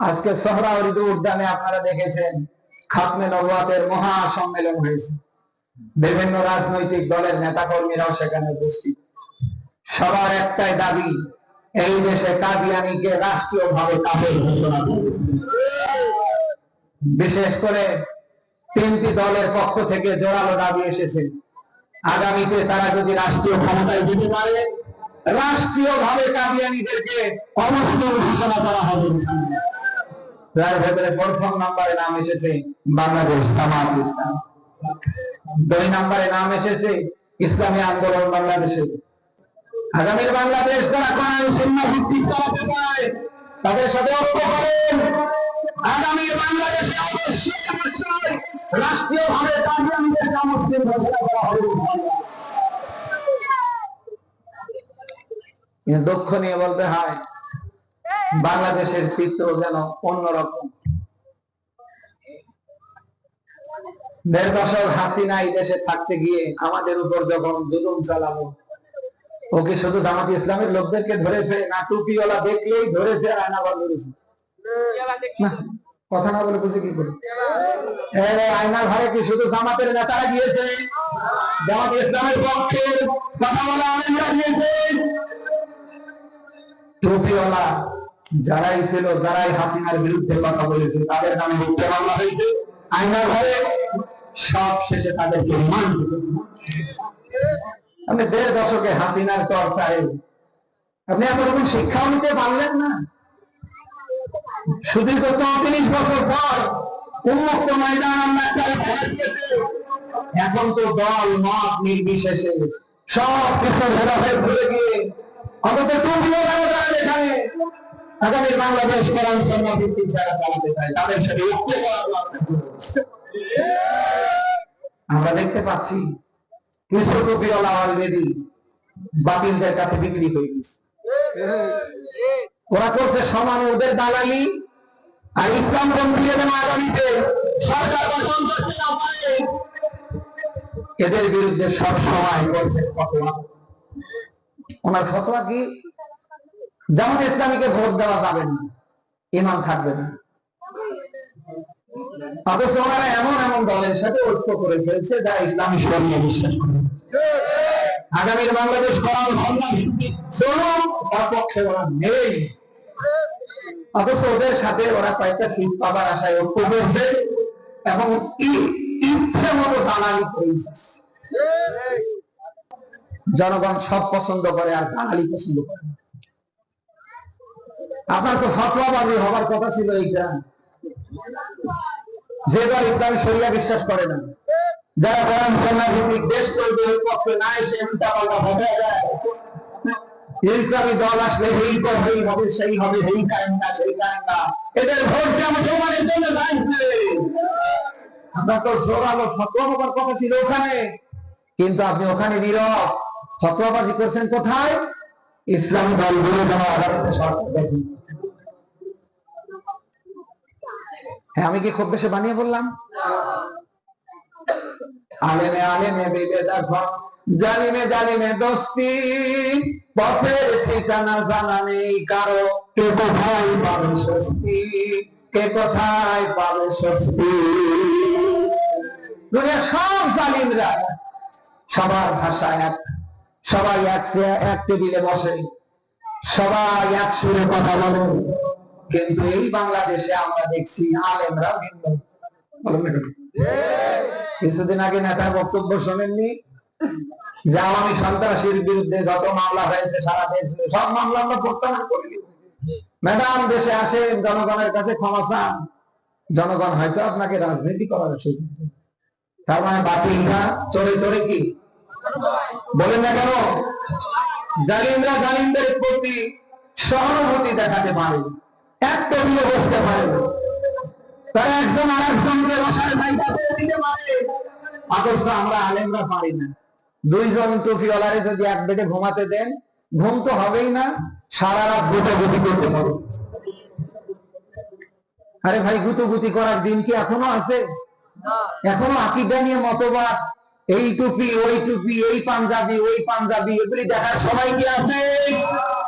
আজকে সোহরাওয়ারিদ উদ্যানে আপনারা দেখেছেন খাতমে নবাতের মহা সম্মেলন হয়েছে। বিভিন্ন রাজনৈতিক দলের নেতাকর্মীরাও সেখানে উপস্থিত। সবার একটাই দাবি, এই দেশে কাদিয়ানিকে রাষ্ট্রীয়ভাবে কাফের ঘোষণা করবে বিশেষ করে তিনটি দলের পক্ষ থেকে জোরালো দাবি এসেছে। আগামীতে তারা যদি রাষ্ট্রীয় ক্ষমতায় যেতে পারে, রাষ্ট্রীয়ভাবে কাদিয়ানিদেরকে অমুসলিম ঘোষণা করা হবে। যার ভেতরে প্রথম নম্বরে নাম এসেছে বাংলাদেশ জামাত ইসলাম। দুই নম্বরে নাম এসেছে ইসলামী আন্দোলন বাংলাদেশে। আগামীর বাংলাদেশ যারা কোরআন সুন্নাহ ভিত্তিক চালাতে চায়, তাদের সাথে ঐক্য করেন। আগামীর বাংলাদেশে অবশ্যই অবশ্যই রাষ্ট্রীয়ভাবে কাদিয়ানিদেরকে মুসলিম ঘোষণা করা হবে। দুঃখ নিয়ে বলতে হয় বাংলাদেশের চিত্র যেন অন্যরকম। দেড় দশক হাসিনা এই দেশে থাকতে গিয়ে আমাদের উপর যখন জুলুম চালালো ওকে শুধু জামাত ইসলামের লোকদেরকে ধরেছে, না টুপিওয়ালা দেখলেই ধরেছে আর আয়নাঘর ধরেছে কথা না বলে বুঝে কি করে? আয়না ঘরে কি শুধু জামাতের নেতারা গিয়েছে? জামাত ইসলামের পক্ষে কথা বলা আলেমরা গিয়েছে? টুপিওয়ালা যারাই ছিল, যারাই হাসিনার বিরুদ্ধে কথা বলেছে, তাদের নামে হত্যা মামলা হয়েছে। ঘরে সব শেষে তাদেরকে মান আপনি দেড় দশকে হাসিনার চর্চায় আপনি নিতে পারলেন না? সুদীর্ঘ চৌত্রিশ বছর পর উন্মুক্ত ময়দান আমরা এখন তো দল, মত নির্বিশেষে সব কিছু ভেদাভেদ ভুলে গিয়ে অন্তত এখানে আগামী বাংলাদেশ কোরআন সন্না ভিত্তিক যারা চালাতে চায়, তাদের সাথে ঐক্য। আমরা দেখতে পাচ্ছি কিছু টুপিওয়ালা অলরেডি বাতিলদের কাছে বিক্রি হয়ে গেছে। ওরা করছে সমানে, ওদের দালালি। আর ইসলাম পন্থী আগামীতে এদের বিরুদ্ধে সব সময় করছে ফতোয়া। ওনার ফতোয়া কি? জামাত ইসলামীকে ভোট দেওয়া যাবে না। ইমাম থাকবে না। অথচ ওনারা এমন এমন দলের সাথে ঐক্য করে ফেলছে যারা ইসলামী বিশ্বাস আগামীর বাংলাদেশ করার চলুন তার পক্ষে ওরা নেই। অথচ ওদের সাথে ওরা কয়েকটা সিট পাবার আশায় ঐক্য করছে এবং ইচ্ছে মতো দালালি করেছে। জনগণ সব পছন্দ করে আর দালালি পছন্দ করে না। আপনার তো ফতোয়াবাদী হবার কথা ছিল এইটা। যে দল ইসলাম শরিয়া বিশ্বাস করে না। যারা কোরআন সন্না ভিত্তিক দেশ চলবে ওই পক্ষে না এসে উল্টা পাল্টা ফতোয়া দেয় ইসলামী দল আসলে এই করবে এই হবে, সেই হবে এই কায়েম না সেই কায়েম না এদের ভোট যে মুসলমানের জন্য লাগবে আপনার তো জোরালো ফতোয়া হবার কথা ছিল ওখানে। কিন্তু আপনি ওখানে নীরব। ফতোয়াবাজি করছেন কোথায়? ইসলামী দলগুলো যেন আদালতে সরকার দেখেন। হ্যাঁ আমি কি খুব বেশি বানিয়ে বললাম? আলেমে আলেমে বেদে দেখো জালিমে জালিমে দোস্তি, পথের ঠিকানা জানা নেই কারও। কে কোথায় পাবে স্বস্তি? কে কোথায় পাবে স্বস্তি? দুনিয়া সব জালিমরা সবার ভাষা এক, সবাই এক এক টেবিলে বসে, সবাই এক সুরে কথা বলে। কিন্তু এই বাংলাদেশে আমরা দেখছি আলেমরা ভিন্ন? কিছুদিন আগে নেতার বক্তব্য শোনেননি? যে আওয়ামী সন্ত্রাসীর বিরুদ্ধে যত মামলা হয়েছে সারা সব মামলা আমরা প্রত্যাহার করি ম্যাডাম, দেশে আসেন, জনগণের কাছে ক্ষমা চান। জনগণ হয়তো আপনাকে রাজনীতি করার তার মানে বাতিলরা চড়ে চড়ে কি? বলেন না কেন? জালিমরা জালিমদের প্রতি সহানুভূতি দেখাতে পারে এক টেবিলে বসতে পারে তারা একজন আর একজনকে বসায় জায়গা করে দিতে পারে। অথচ আমরা আলেমরা পারি না। দুইজন টুপিওয়ালারে যদি এক বেডে ঘুমাতে দেন ঘুম তো হবেই না সারা রাত গুটি করতে হবে আরে ভাই গুতুগুতি করার দিন কি এখনও আছে? এখনও আকিদা নিয়ে মতবাদ এই টুপি ওই টুপি এই পাঞ্জাবি ওই পাঞ্জাবি এগুলি দেখার সবাই কি আছে?